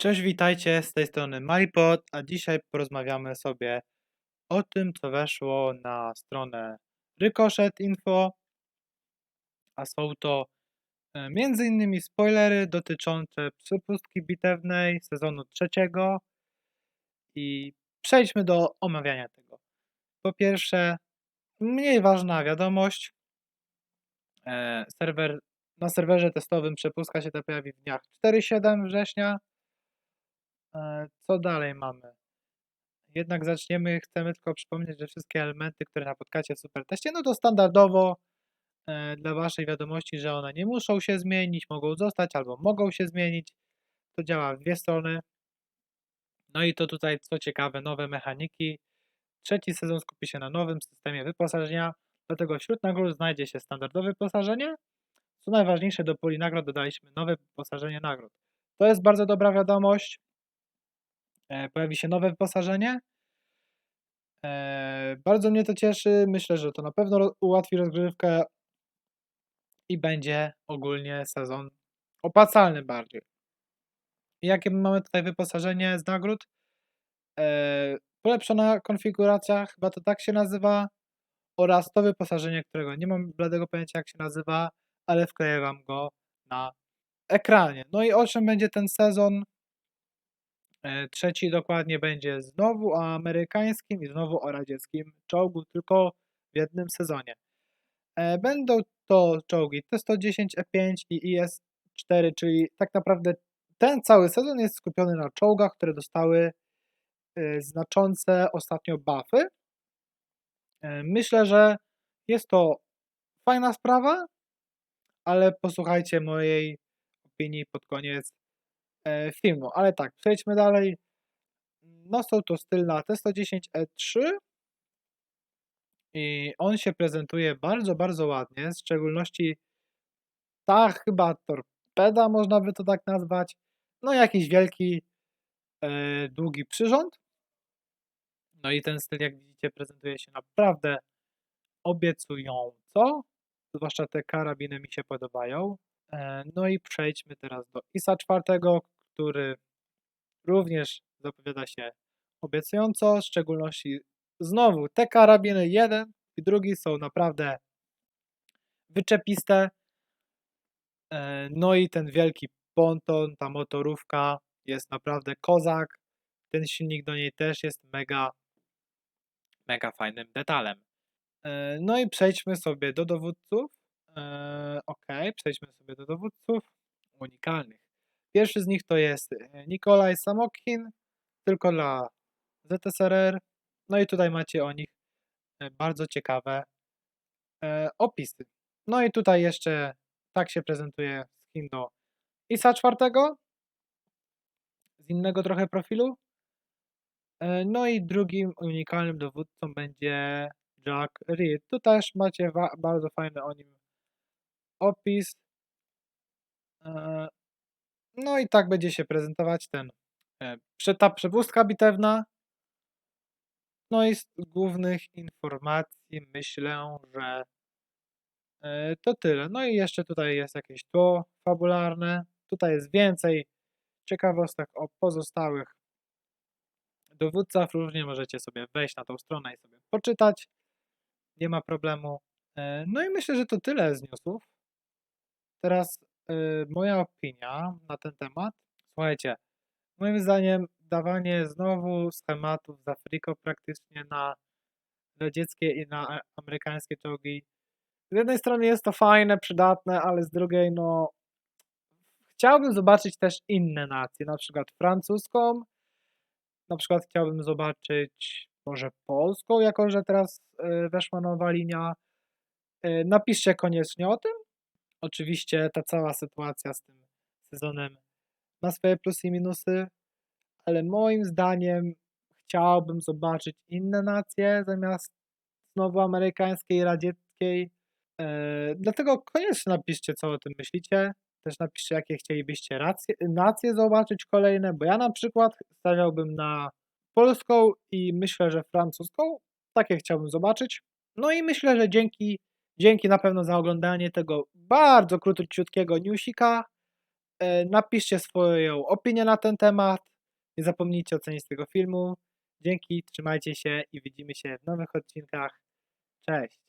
Cześć, witajcie, z tej strony MyPod, a dzisiaj porozmawiamy sobie o tym, co weszło na stronę Ricochet Info, a są to e, innymi spoilery dotyczące przepustki bitewnej sezonu trzeciego i przejdźmy do omawiania tego. Po pierwsze, mniej ważna wiadomość, e, serwer, na serwerze testowym przepustka się ta pojawi w dniach 4-7 września, Co dalej mamy? Jednak zaczniemy, chcemy tylko przypomnieć, że wszystkie elementy, które napotkacie w superteście, no to standardowo e, dla Waszej wiadomości, że one nie muszą się zmienić, mogą zostać albo mogą się zmienić. To działa w dwie strony. No i to tutaj, co ciekawe, nowe mechaniki. Trzeci sezon skupi się na nowym systemie wyposażenia, dlatego wśród nagród znajdzie się standardowe wyposażenie. Co najważniejsze, do puli nagród dodaliśmy nowe wyposażenie nagród. To jest bardzo dobra wiadomość. E, pojawi się nowe wyposażenie. E, Bardzo mnie to cieszy. Myślę, że to na pewno ułatwi rozgrywkę i będzie ogólnie sezon opłacalny bardziej. Jakie my mamy tutaj wyposażenie z nagród? E, Polepszona konfiguracja, chyba to tak się nazywa, oraz to wyposażenie, którego nie mam bladego pojęcia jak się nazywa, ale wkleję wam go na ekranie. No i o czym będzie ten sezon? E, Trzeci dokładnie będzie znowu o amerykańskim i znowu o radzieckim czołgu, tylko w jednym sezonie. E, Będą to czołgi T-110, E5 i IS-4, czyli tak naprawdę ten cały sezon jest skupiony na czołgach, które dostały e, znaczące ostatnio buffy. Myślę, że jest to fajna sprawa, ale posłuchajcie mojej opinii pod koniec filmu. Ale tak, przejdźmy dalej. No są to styl na T110E3 i on się prezentuje bardzo, bardzo ładnie, w szczególności ta chyba torpeda, można by to tak nazwać. No jakiś wielki, e, długi przyrząd. No i ten styl, jak widzicie, prezentuje się naprawdę obiecująco. Zwłaszcza te karabiny mi się podobają. E, No i przejdźmy teraz do ISA 4, który również zapowiada się obiecująco, w szczególności znowu te karabiny, jeden i drugi są naprawdę wyczepiste. E, No i ten wielki ponton, ta motorówka jest naprawdę kozak. Ten silnik do niej też jest mega, mega fajnym detalem. E, No i przejdźmy sobie do dowódców. E, Ok, przejdźmy sobie do dowódców unikalnych. Pierwszy z nich to jest e, Nikolaj Samokin, tylko dla ZSRR. No i tutaj macie o nich e, bardzo ciekawe e, opisy. No i tutaj jeszcze tak się prezentuje skin do ISA 4 z innego trochę profilu. No i drugim unikalnym dowódcą będzie Jack Reed. Tu też macie bardzo fajny o nim opis. No i tak będzie się prezentować ten e, ta przepustka bitewna. No i z głównych informacji myślę, że e, to tyle. No i jeszcze tutaj jest jakieś tło fabularne. Tutaj jest więcej ciekawostek o pozostałych dowódcach. Różnie możecie sobie wejść na tą stronę i sobie poczytać. Nie ma problemu. E, No i myślę, że to tyle z newsów. Teraz moja opinia na ten temat. Słuchajcie, moim zdaniem dawanie znowu schematów z Afriko praktycznie na radzieckie i na a- amerykańskie czołgi. Z jednej strony jest to fajne, przydatne, ale z drugiej no chciałbym zobaczyć też inne nacje, na przykład francuską, na przykład chciałbym zobaczyć może polską, jako że teraz e, weszła nowa linia. E, Napiszcie koniecznie o tym. Oczywiście ta cała sytuacja z tym sezonem ma swoje plusy i minusy, ale moim zdaniem chciałbym zobaczyć inne nacje zamiast znowu amerykańskiej, radzieckiej. E, dlatego koniecznie napiszcie, co o tym myślicie. Też napiszcie, jakie chcielibyście racje, nacje zobaczyć kolejne, bo ja na przykład stawiałbym na polską i myślę, że francuską. Takie chciałbym zobaczyć. No i myślę, że dzięki, dzięki na pewno za oglądanie tego bardzo króciutkiego newsika E, napiszcie swoją opinię na ten temat. Nie zapomnijcie ocenić tego filmu. Dzięki, trzymajcie się i widzimy się w nowych odcinkach. Cześć!